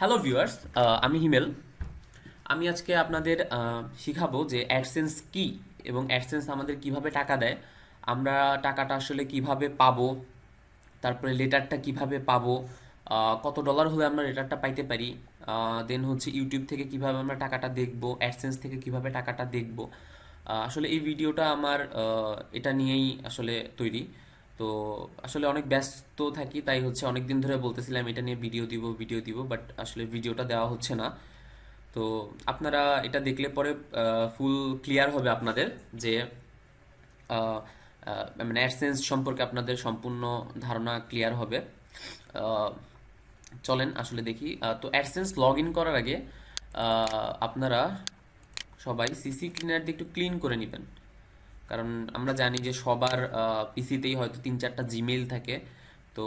Hello viewers আমি হিমেল। আমি আজকে আপনাদের শিখাবো যে অ্যাডসেন্স কি এবং অ্যাডসেন্স আমাদের কীভাবে টাকা দেয়। আমরা টাকাটা আসলে কীভাবে পাবো, তারপরে লেটারটা কীভাবে পাবো কত ডলার হলে আমরা লেটারটা পাইতে পারি দেন হচ্ছে ইউটিউব থেকে কীভাবে আমরা টাকাটা দেখব অ্যাডসেন্স থেকে কীভাবে টাকাটা দেখব। আসলে এই ভিডিওটা আমার এটা নিয়েই আসলে তৈরি। তো আসলে অনেক ব্যস্ত থাকি, তাই হচ্ছে অনেক দিন ধরে বলতেছিলাম এটা নিয়ে ভিডিও দিব ভিডিও দিব বাট আসলে ভিডিওটা দেওয়া হচ্ছে না। তো আপনারা এটা দেখলে পরে ফুল ক্লিয়ার হবে আপনাদের যে মানে অ্যাডসেন্স সম্পর্কে আপনাদের সম্পূর্ণ ধারণা ক্লিয়ার হবে। চলেন আসলে দেখি। তো অ্যাডসেন্স লগ ইন করার আগে আপনারা সবাই সিসি ক্লিনার দিয়ে একটু ক্লিন করে নেবেন। কারণ আমরা জানি যে সবার পিসিতেই হয়তো তিন চারটা জিমেইল থাকে। তো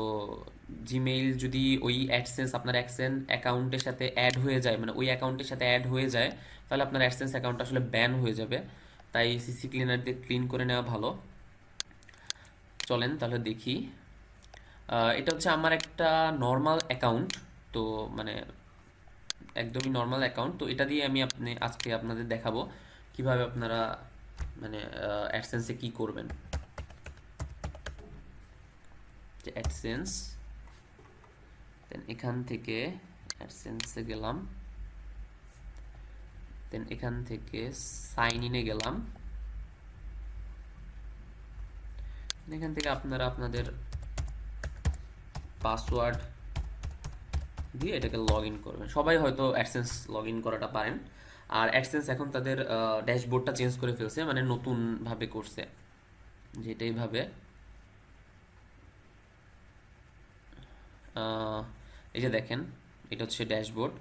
জিমেইল যদি ওই অ্যাডসেন্স আপনার অ্যাক্সেন অ্যাকাউন্টের সাথে অ্যাড হয়ে যায় মানে ওই অ্যাকাউন্টের সাথে অ্যাড হয়ে যায়, তাহলে আপনার অ্যাডসেন্স অ্যাকাউন্ট আসলে ব্যান হয়ে যাবে। তাই সিসি ক্লিনার দিয়ে ক্লিন করে নেওয়া ভালো। চলেন তাহলে দেখি। এটা হচ্ছে আমার একটা নর্মাল অ্যাকাউন্ট তো মানে একদমই নর্মাল অ্যাকাউন্ট তো এটা দিয়ে আমি আপনি, আজকে আপনাদের দেখাবো কীভাবে আপনারা মানে অ্যাডসেন্সে কি করবেন? অ্যাডসেন্স দেন এখান থেকে অ্যাডসেন্সে গেলাম দেন এখান থেকে সাইন ইনে গেলাম এখান থেকে আপনারা আপনাদের পাসওয়ার্ড দিয়ে এটাকে লগ ইন করবেন। সবাই হয়তো অ্যাডসেন্স লগ ইন করাটা পারেন। আর অ্যাডসেন্স এখন তাদের ড্যাশবোর্ডটা চেঞ্জ করে ফেলছে মানে নতুনভাবে করছে। যেটা এইভাবে এই যে দেখেন, এটা হচ্ছে ড্যাশবোর্ড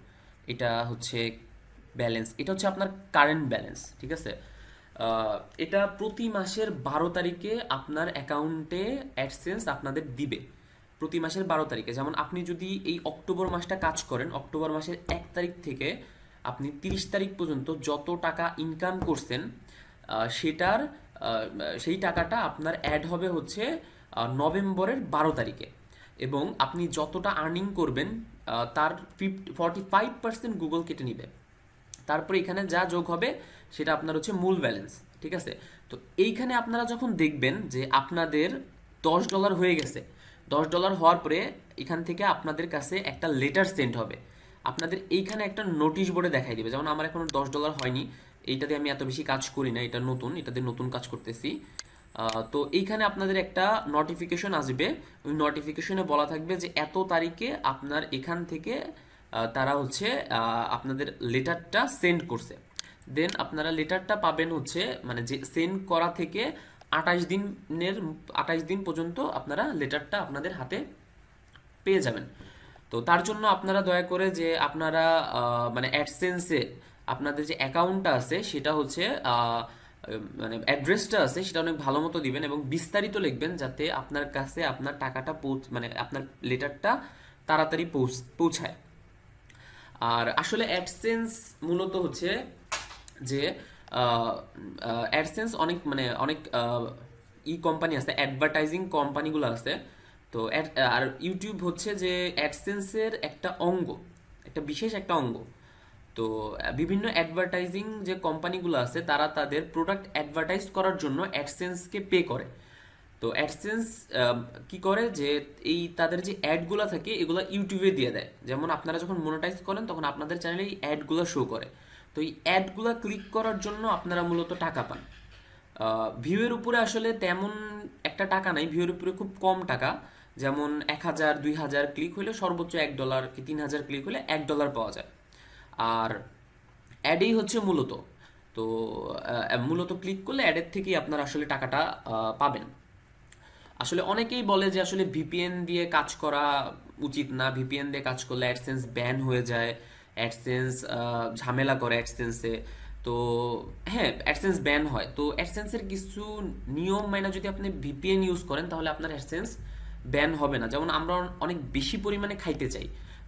এটা হচ্ছে ব্যালেন্স এটা হচ্ছে আপনার কারেন্ট ব্যালেন্স ঠিক আছে? এটা প্রতি মাসের বারো তারিখে আপনার অ্যাকাউন্টে অ্যাডসেন্স আপনাদের দিবে। প্রতি মাসের বারো তারিখে। যেমন আপনি যদি এই অক্টোবর মাসটা কাজ করেন, অক্টোবর মাসের এক তারিখ থেকে আপনি তিরিশ তারিখ পর্যন্ত যত টাকা ইনকাম করছেন সেটার সেই টাকাটা আপনার অ্যাড হবে হচ্ছে নভেম্বরের বারো তারিখে। এবং আপনি যতটা আর্নিং করবেন তার fifty forty five percent Google কেটে নিবে। তারপরে এখানে যা যোগ হবে, সেটা আপনার হচ্ছে মূল ব্যালেন্স ঠিক আছে? তো এইখানে আপনারা যখন দেখবেন যে আপনাদের দশ ডলার হয়ে গেছে, দশ ডলার হওয়ার পরে এখান থেকে আপনাদের কাছে একটা লেটার সেন্ড হবে। আপনাদের এইখানে একটা নোটিশ বোর্ডে দেখাই দিবে। যেমন আমার এখনও দশ ডলার হয়নি, এইটাতে আমি এত বেশি কাজ করি না, এটা নতুন, এটাতে নতুন কাজ করতেছি। তো এইখানে আপনাদের একটা নোটিফিকেশন আসবে। ওই নোটিফিকেশনে বলা থাকবে যে এত তারিখে আপনার এখান থেকে তারা হচ্ছে আপনাদের লেটারটা সেন্ড করছে। দেন আপনারা লেটারটা পাবেন হচ্ছে মানে যে সেন্ড করা থেকে আঠাশ দিনের, আঠাশ দিন পর্যন্ত আপনারা লেটারটা আপনাদের হাতে পেয়ে যাবেন। তো তার জন্য আপনারা দয়া করে যে আপনারা মানে অ্যাডসেন্সে আপনাদের যে অ্যাকাউন্টটা আছে সেটা হচ্ছে মানে অ্যাড্রেসটা আছে সেটা অনেক ভালো মতো দিবেন এবং বিস্তারিত লিখবেন যাতে আপনার কাছে আপনার টাকাটা পৌঁছ মানে আপনার লেটারটা তাড়াতাড়ি পৌঁছ, পৌঁছায়। আর আসলে অ্যাডসেন্স মূলত হচ্ছে যে অ্যাডসেন্স অনেক মানে অনেক ই কোম্পানি আছে অ্যাডভার্টাইজিং কোম্পানিগুলো আছে। তো আর ইউটিউব হচ্ছে যে অ্যাডসেন্সের একটা অঙ্গ, একটা বিশেষ একটা অঙ্গ। তো বিভিন্ন অ্যাডভার্টাইজিং যে কোম্পানিগুলো আছে, তারা তাদের প্রোডাক্ট অ্যাডভার্টাইজ করার জন্য অ্যাডসেন্সকে পে করে। তো অ্যাডসেন্স কি করে যে এই তাদের যে অ্যাডগুলো থাকে, এগুলো ইউটিউবে দিয়ে দেয়। যেমন আপনারা যখন মনিটাইজ করেন, তখন আপনাদের চ্যানেলে এই অ্যাডগুলো শো করে। তো এই অ্যাডগুলো ক্লিক করার জন্য আপনারা মূলত টাকা পান। ভিউয়ের উপরে আসলে তেমন একটা টাকা নাই ভিউয়ের উপরে খুব কম টাকা। যেমন এক হাজার, দুই হাজার ক্লিক হলে সর্বোচ্চ এক ডলার কি তিন হাজার ক্লিক হলে এক ডলার পাওয়া যায়। আর অ্যাডেই হচ্ছে মূলত। তো মূলত ক্লিক করলে অ্যাডের থেকেই আপনারা আসলে টাকাটা পাবেন। আসলে অনেকেই বলে যে আসলে ভিপিএন দিয়ে কাজ করা উচিত না। ভিপিএন দিয়ে কাজ করলে অ্যাডসেন্স ব্যান হয়ে যায় অ্যাডসেন্স ঝামেলা করে অ্যাডসেন্সে তো হ্যাঁ অ্যাডসেন্স ব্যান হয়। তো অ্যাডসেন্সের কিছু নিয়ম মাইনা যদি আপনি ভিপিএন ইউজ করেন, তাহলে আপনার অ্যাডসেন্স ব্যান হবে না। যেমন আমরা অনেক বেশি পরিমাণে খাইতে চাই,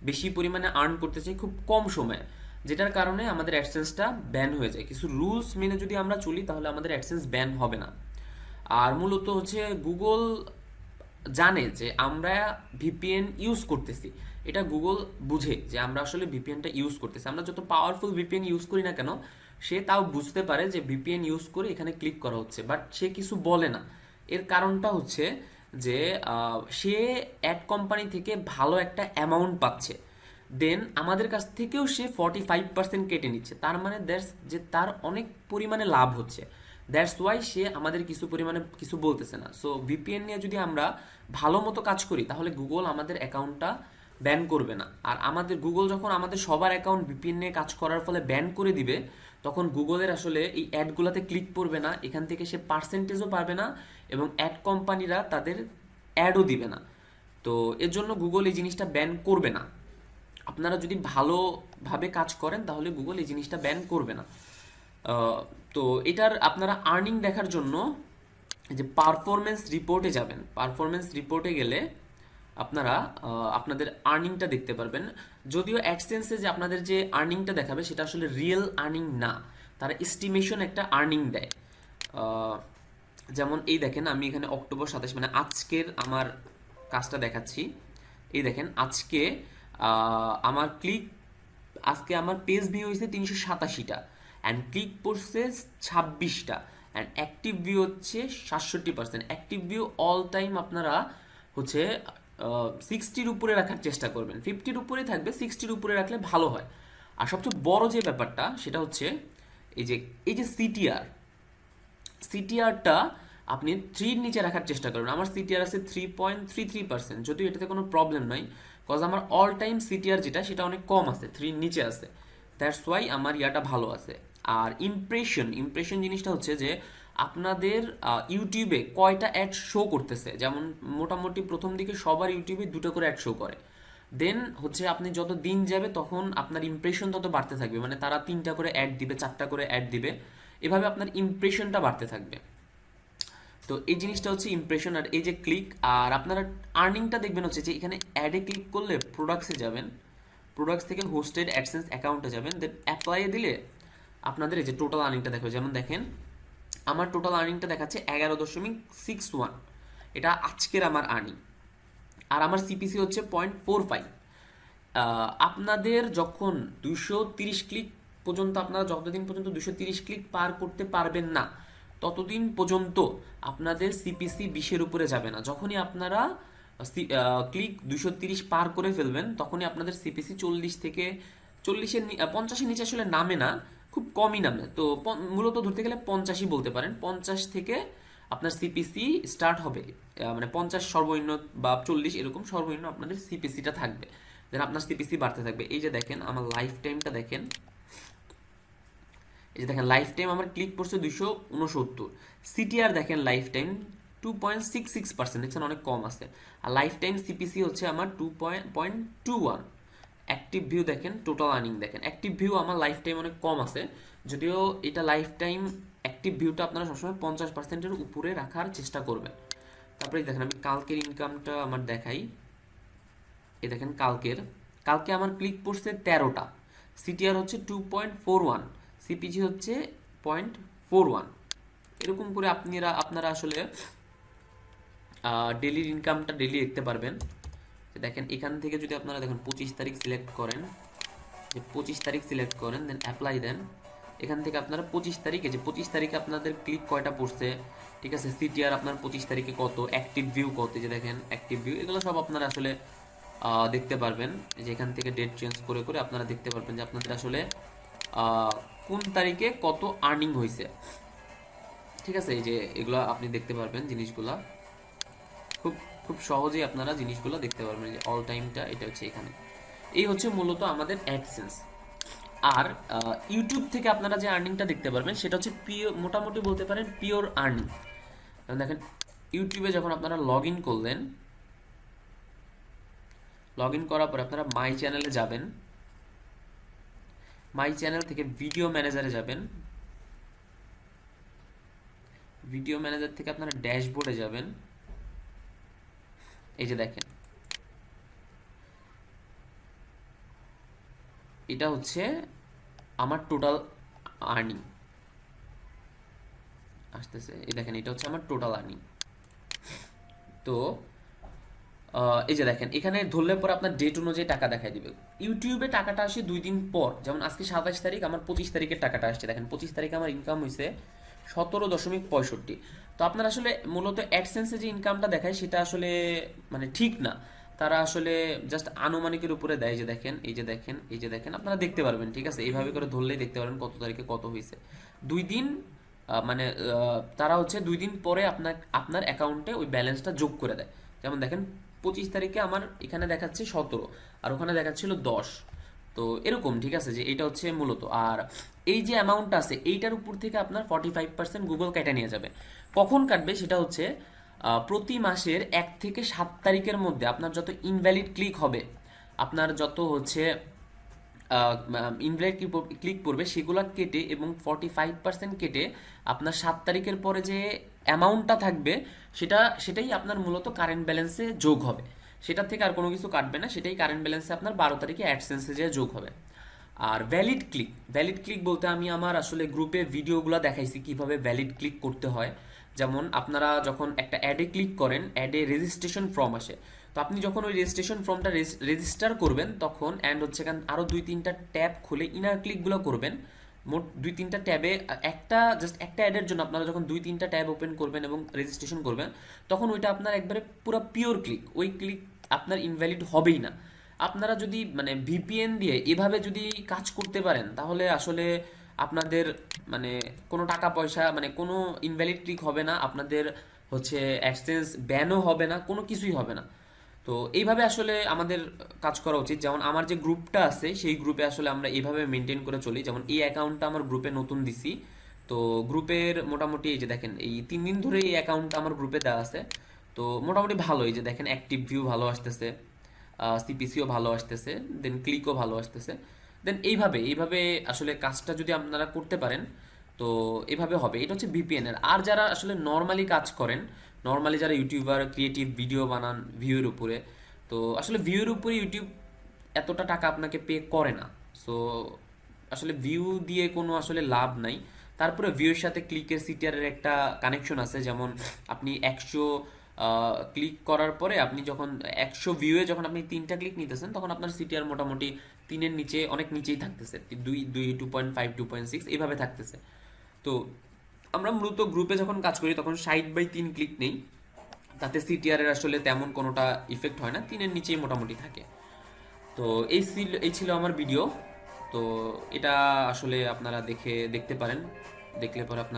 বেশি পরিমাণে আর্ন করতে চাই খুব কম সময়ে, যেটার কারণে আমাদের অ্যাডসেন্সটা ব্যান হয়ে যায়। কিছু রুলস মেনে যদি আমরা চলি, তাহলে আমাদের অ্যাডসেন্স ব্যান হবে না। আর মূলত হচ্ছে গুগল জানে যে আমরা ভিপিএন ইউজ করতেছি। এটা গুগল বুঝে যে আমরা আসলে ভিপিএনটা ইউজ করতেছি। আমরা যত পাওয়ারফুল ভিপিএন ইউজ করি না কেন, সে তাও বুঝতে পারে যে ভিপিএন ইউজ করে এখানে ক্লিক করা হচ্ছে। বাট সে কিছু বলে না। এর কারণটা হচ্ছে যে সে অ্যাড কোম্পানি থেকে ভালো একটা অ্যামাউন্ট পাচ্ছে। দেন আমাদের কাছ থেকেও সে ফর্টি ফাইভ পার্সেন্ট কেটে নিচ্ছে। তার মানে দ্যাটস যে তার অনেক পরিমাণে লাভ হচ্ছে। দ্যাটস ওয়াই সে আমাদের কিছু পরিমাণে কিছু বলতেছে না। সো ভিপিএন নিয়ে যদি আমরা ভালো মতো কাজ করি, তাহলে গুগল আমাদের অ্যাকাউন্টটা ব্যান করবে না। আর আমাদের গুগল যখন আমাদের সবার অ্যাকাউন্ট ভিপিএন নিয়ে কাজ করার ফলে ব্যান করে দিবে তখন গুগলের আসলে এই অ্যাডগুলোতে ক্লিক করবে না, এখান থেকে সে পার্সেন্টেজও পাবে না এবং অ্যাড কোম্পানিরা তাদের অ্যাডও দিবে না। তো এর জন্য গুগল এই জিনিসটা ব্যান করবে না। আপনারা যদি ভালোভাবে কাজ করেন, তাহলে গুগল এই জিনিসটা ব্যান করবে না। তো এটার আপনারা আর্নিং দেখার জন্য যে পারফরমেন্স রিপোর্টে যাবেন। পারফরমেন্স রিপোর্টে গেলে আপনারা আপনাদের আর্নিংটা দেখতে পারবেন। যদিও অ্যাডসেন্সে যে আপনাদের যে আর্নিংটা দেখাবে, সেটা আসলে রিয়েল আর্নিং না। তারা এস্টিমেশন একটা আর্নিং দেয়। যেমন এই দেখেন, আমি এখানে অক্টোবর সাতাশ মানে আজকের আমার কাজটা দেখাচ্ছি। এই দেখেন, আজকে আমার ক্লিক আজকে আমার পেজ ভিউ হয়েছে তিনশো সাতাশিটা। অ্যান্ড ক্লিক পড়ছে ছাব্বিশটা। অ্যান্ড অ্যাক্টিভ ভিউ হচ্ছে সাতষট্টি percent active view all time আপনারা হচ্ছে সিক্সটির উপরে রাখার চেষ্টা করবেন। ফিফটির উপরে থাকবে সিক্সটির উপরে রাখলে ভালো হয়। আর সবচেয়ে বড় যে ব্যাপারটা, সেটা হচ্ছে এই যে এই যে সিটিআর সিটিআরটা আপনি থ্রির নিচে রাখার চেষ্টা করবেন আমার সিটিআর আছে three point three three percent যদিও এটাতে কোনো প্রবলেম নয় কজ আমার অল টাইম সিটিআর যেটা, সেটা অনেক কম আছে থ্রির নিচে আছে। দ্যাটস ওয়াই আমার ইয়াটা ভালো আছে। আর ইমপ্রেশন ইমপ্রেশন জিনিসটা হচ্ছে যে আপনাদের ইউটিউবে কয়টা অ্যাড শো করতেছে? যেমন মোটামুটি প্রথম দিকে সবার ইউটিউবে দুটো করে অ্যাড শো করে। দেন হচ্ছে আপনি যত দিন যাবে তখন আপনার ইমপ্রেশন তত বাড়তে থাকবে। মানে তারা তিনটা করে অ্যাড দিবে, চারটা করে অ্যাড দিবে। এভাবে আপনার ইমপ্রেশনটা বাড়তে থাকবে। তো এই জিনিসটা হচ্ছে ইমপ্রেশন আর এই যে ক্লিক আর আপনারা আর্নিংটা দেখবেন হচ্ছে যে এখানে অ্যাডে ক্লিক করলে প্রোডাক্টসে যাবেন। প্রোডাক্টস থেকে হোস্টেড অ্যাডসেন্স অ্যাকাউন্টে যাবেন। দেন অ্যাপ্লাইয়ে দিলে আপনাদের এই যে টোটাল আর্নিংটা দেখবে যেমন দেখেন আমার টোটাল আর্নিংটা দেখাচ্ছে এগারো দশমিক সিক্স ওয়ান এটা আজকের আমার আর্নিং আর আমার সিপিসি হচ্ছে পয়েন্ট ফোর ফাইভ আপনাদের যখন দুশো তিরিশ ক্লিক পর্যন্ত, আপনারা যতদিন পর্যন্ত দুশো তিরিশ ক্লিক পার করতে পারবেন না, ততদিন পর্যন্ত আপনাদের সিপিসি বিশের উপরে যাবে না। যখনই আপনারা ক্লিক দুশো তিরিশ পার করে ফেলবেন, তখনই আপনাদের সিপিসি চল্লিশ থেকে চল্লিশের পঞ্চাশের নিচে আসলে নামে না। খুব কমই নামে। তো মূলত ধরতে গেলে পঞ্চাশই বলতে পারেন। পঞ্চাশ থেকে আপনার সিপিসি স্টার্ট হবে। মানে পঞ্চাশ সর্বনিম্ন বা চল্লিশ এরকম সর্বনিম্ন আপনাদের সিপিসিটা থাকবে। দেন আপনার সিপিসি বাড়তে থাকবে। এই যে দেখেন, আমার লাইফ টাইমটা দেখেন। এই যে দেখেন লাইফ টাইম আমার ক্লিক পড়ছে দুইশো উনসত্তর। সিটিআর দেখেন lifetime two point six six percent দেখছেন, অনেক কম আছে। আর লাইফ টাইম সিপিসি হচ্ছে আমার two point point two one active view দেখেন টোটাল আর্নিং দেখেন। অ্যাক্টিভ ভিউ আমার লাইফ টাইম অনেক কম আছে, যদিও এটা লাইফ টাইম অ্যাক্টিভ ভিউটা আপনারা সবসময় পঞ্চাশ পার্সেন্টের উপরে রাখার চেষ্টা করবেন। তারপরে দেখেন আমি কালকের ইনকামটা আমার দেখাই। এ দেখেন কালকের। কালকে আমার ক্লিক পড়ছে তেরোটা। সিটিআর হচ্ছে two point four one CPG হচ্ছে পয়েন্ট ফোর ওয়ান এরকম করে আপনারা আপনারা আসলে ডেলির ইনকামটা ডেলি দেখতে পারবেন। দেখেন, এখান থেকে যদি আপনারা দেখেন পঁচিশ তারিখ সিলেক্ট করেন, যে পঁচিশ তারিখ সিলেক্ট করেন দেন অ্যাপ্লাই দেন। এখান থেকে আপনারা পঁচিশ তারিখে, যে পঁচিশ তারিখে আপনাদের ক্লিক কয়টা পড়ছে, ঠিক আছে সিটিআর আপনার পঁচিশ তারিখে কত অ্যাক্টিভ ভিউ কত যে দেখেন অ্যাক্টিভ ভিউ এগুলো সব আপনারা আসলে দেখতে পারবেন। যে এখান থেকে ডেট চেঞ্জ করে করে আপনারা দেখতে পারবেন যে আপনাদের আসলে কোন তারিখে কত আর্নিং হয়েছে ঠিক আছে, এই যে এগুলো আপনি দেখতে পারবেন জিনিসগুলা। খুব খুব সহজেই আপনারা জিনিসগুলো দেখতে পারবেন যে অল টাইমটা এটা হচ্ছে এখানে। এই হচ্ছে মূলত আমাদের অ্যাডসেন্স আর ইউটিউব থেকে আপনারা যে আর্নিংটা দেখতে পারবেন, সেটা হচ্ছে পিওর মোটামুটি বলতে পারেন পিওর আর্নিং দেখেন ইউটিউবে যখন আপনারা লগ ইন করলেন লগ ইন করার পরে আপনারা মাই চ্যানেলে যাবেন। মাই চ্যানেল থেকে ভিডিও ম্যানেজারে যাবেন। ভিডিও ম্যানেজার থেকে আপনারা ড্যাশবোর্ডে যাবেন। এই যে দেখেন। এটা হচ্ছে আমার টোটাল আর্নিং আসতেছে, এই দেখেন, এটা হচ্ছে আমার টোটাল আর্নিং তো এই যে দেখেন, এখানে ধরলে পরে আপনার ডেট অনুযায়ী টাকা দেখাই দিবে। ইউটিউবে টাকাটা আসে দুই দিন পর, যেমন আজকে সাতাশ তারিখ, আমার পঁচিশ তারিখের টাকাটা আসছে। দেখেন, পঁচিশ তারিখে আমার ইনকাম হয়েছে সতেরো দশমিক পঁয়ষট্টি। তো আপনার আসলে মূলত অ্যাডসেন্সে যে ইনকামটা দেখায়, সেটা আসলে মানে ঠিক না। তারা আসলে জাস্ট আনুমানিকের উপরে দেয় যে দেখেন, এই যে দেখেন, এই যে দেখেন। আপনারা দেখতে পারবেন, ঠিক আছে? এইভাবে করে ধরলেই দেখতে পারবেন কত তারিখে কত হয়েছে। দুই দিন মানে তারা হচ্ছে দুই দিন পরে আপনার আপনার অ্যাকাউন্টে ওই ব্যালেন্সটা যোগ করে দেয়। যেমন দেখেন, পঁচিশ তারিখে আমার এখানে দেখাচ্ছে সতেরো, আর ওখানে দেখাচ্ছিল দশ। তো এরকম, ঠিক আছে, যে এটা হচ্ছে মূলত। আর এই যে অ্যামাউন্টটা আছে, এইটার উপর থেকে আপনার ফর্টি ফাইভ পার্সেন্ট গুগল কেটে নিয়ে যাবে। কখন কাটবে সেটা হচ্ছে প্রতি মাসের এক থেকে সাত তারিখের মধ্যে আপনার যত ইনভ্যালিড ক্লিক হবে, আপনার যত হচ্ছে ইনভ্যালিড ক্লিক পড়বে সেগুলো কেটে এবং ফর্টি ফাইভ পার্সেন্ট কেটে আপনার সাত তারিখের পরে যে অ্যামাউন্টটা থাকবে, সেটা, সেটাই আপনার মূলত কারেন্ট ব্যালেন্সে যোগ হবে। সেটার থেকে আর কোনো কিছু কাটবে না, সেটাই কারেন্ট ব্যালেন্সে আপনার বারো তারিখে অ্যাডসেন্সে যে যোগ হবে। আর ভ্যালিড ক্লিক ভ্যালিড ক্লিক বলতে আমি আমার আসলে গ্রুপে ভিডিওগুলো দেখাইছি, কীভাবে ভ্যালিড ক্লিক করতে হয়। যেমন আপনারা যখন একটা অ্যাডে ক্লিক করেন অ্যাডে রেজিস্ট্রেশন ফর্ম আসে। তো আপনি যখন ওই রেজিস্ট্রেশন ফর্মটা রেজিস্টার করবেন, তখন অ্যান্ড হচ্ছে এখান আরও দুই তিনটা ট্যাব খুলে ইনার ক্লিকগুলো করবেন। মোট দুই তিনটা ট্যাবে, একটা জাস্ট একটা অ্যাডের জন্য আপনারা যখন দুই তিনটা ট্যাব ওপেন করবেন এবং রেজিস্ট্রেশন করবেন, তখন ওইটা আপনার একবারে পুরো পিওর ক্লিক ওই ক্লিক আপনার ইনভ্যালিড হবেই না। আপনারা যদি মানে ভিপিএন দিয়ে এভাবে যদি কাজ করতে পারেন, তাহলে আসলে আপনাদের মানে কোনো টাকা পয়সা মানে কোনো ইনভ্যালিড ক্লিক হবে না, আপনাদের হচ্ছে অ্যাক্সেন্স ব্যানও হবে না, কোনো কিছুই হবে না। তো এইভাবে আসলে আমাদের কাজ করা উচিত। যেমন আমার যে গ্রুপটা আছে, সেই গ্রুপে আসলে আমরা এইভাবে মেনটেন করে চলি। যেমন এই অ্যাকাউন্টটা আমার গ্রুপে নতুন দিছি। তো গ্রুপের মোটামুটি এই যে দেখেন, এই তিন দিন ধরে এই অ্যাকাউন্টটা আমার গ্রুপে দেওয়া আছে। তো মোটামুটি ভালো, এই যে দেখেন অ্যাক্টিভ ভিউ ভালো আসতেছে সিপিসিও ভালো আসতেছে দেন ক্লিকও ভালো আসতেছে। দেন এইভাবে এইভাবে আসলে কাজটা যদি আপনারা করতে পারেন, তো এভাবে হবে। এটা হচ্ছে ভিপিএন এর আর যারা আসলে নর্মালি কাজ করেন নর্মালি যারা ইউটিউবার ক্রিয়েটিভ ভিডিও বানান ভিউয়ের উপরে, তো আসলে ভিউয়ের উপরে ইউটিউব এতটা টাকা আপনাকে পে করে না। সো আসলে ভিউ দিয়ে কোনো আসলে লাভ নাই। তারপরে ভিউয়ের সাথে ক্লিকের সিটিআরের একটা কানেকশন আছে, যেমন আপনি একশো ক্লিক করার পরে আপনি যখন একশো ভিউয়ে যখন আপনি তিনটা ক্লিক নিতেছেন, তখন আপনার সিটিআর মোটামুটি তিনের নিচে অনেক নিচেই থাকতেছে। দুই দুই two point five two point six এইভাবে থাকতেছে। তো আমরা মূলত গ্রুপে যখন কাজ করি, তখন সাইড বাই তিন ক্লিক নেই। তাতে সিটিআর এর আসলে তেমন কোনোটা ইফেক্ট হয় না, তিনের নিচেই মোটামুটি থাকে। তো এই ছিল এই ছিল আমার ভিডিও তো এটা আসলে আপনারা দেখে, দেখতে পারেন। দেখলে পরে আপনার